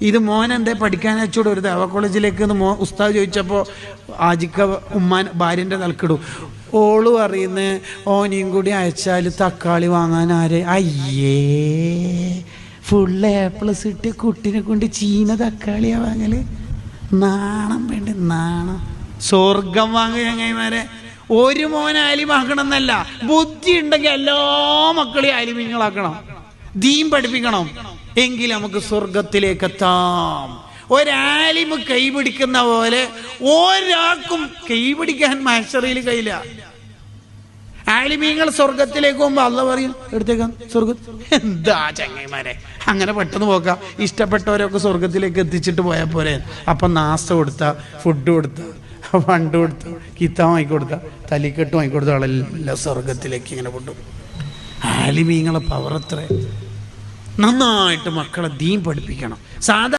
ഇത് മോൻ എന്തേ പഠിക്കാൻ അയച്ചൂടെ ഒരു ദേവ കോളേജിലേക്ക് മോ ഉസ്താദ് ചോദിച്ചപ്പോൾ ആജിക്ക ഉമ്മാൻ ഭാര്യന്റെ തലക്കിടും. ഓളും അറിയുന്ന ഓനെയും കൂടി അയച്ചാൽ തക്കാളി വാങ്ങാൻ ആരെ? അയ്യേ ഫുൾ എ പ്ലസ് ഇട്ട് കുട്ടിനെ കൊണ്ട് ചീന തക്കാളിയാ വാങ്ങൽ. നാണം വേണ്ട നാണം. സ്വർഗം വാങ്ങുക ചങ്ങായിമാരെ. ഒരു മോൻ ആലിമാക്കണം എന്നല്ല ബുദ്ധി ഉണ്ടെങ്കിൽ എല്ലാ മക്കളെയും ആലിമീങ്ങളാക്കണം ദീൻ പഠിപ്പിക്കണം. എങ്കിൽ നമുക്ക് സ്വർഗത്തിലേക്ക് എത്താം ഒരാലിമ് കൈപിടിക്കുന്ന പോലെ ഒരാൾക്കും കൈപിടിക്കാൻ മാസ്റ്ററിയിൽ കഴിയില്ല. ആലിമീങ്ങൾ സ്വർഗത്തിലേക്ക് പോകുമ്പോ അല്ല പറയും എടുത്തേക്കാം സ്വർഗ എന്താ ചങ്ങൈമാരെ അങ്ങനെ പെട്ടെന്ന് പോക്കാം. ഇഷ്ടപ്പെട്ടവരൊക്കെ സ്വർഗത്തിലേക്ക് എത്തിച്ചിട്ട് പോയാൽ പോരെ. അപ്പൊ നാസ്ത കൊടുത്ത ഫുഡ് കൊടുത്ത ഫണ്ട് കൊടുത്ത കിത്താൻ വാങ്ങിക്കൊടുത്ത തലിക്കെട്ട് വാങ്ങിക്കൊടുത്ത ആളെല്ലാം സ്വർഗത്തിലേക്ക് ഇങ്ങനെ കൊണ്ടുപോകും ആലിമീങ്ങളെ പവർ എത്ര നന്നായിട്ട് മക്കളെ ദീൻ പഠിപ്പിക്കണം. സാധാ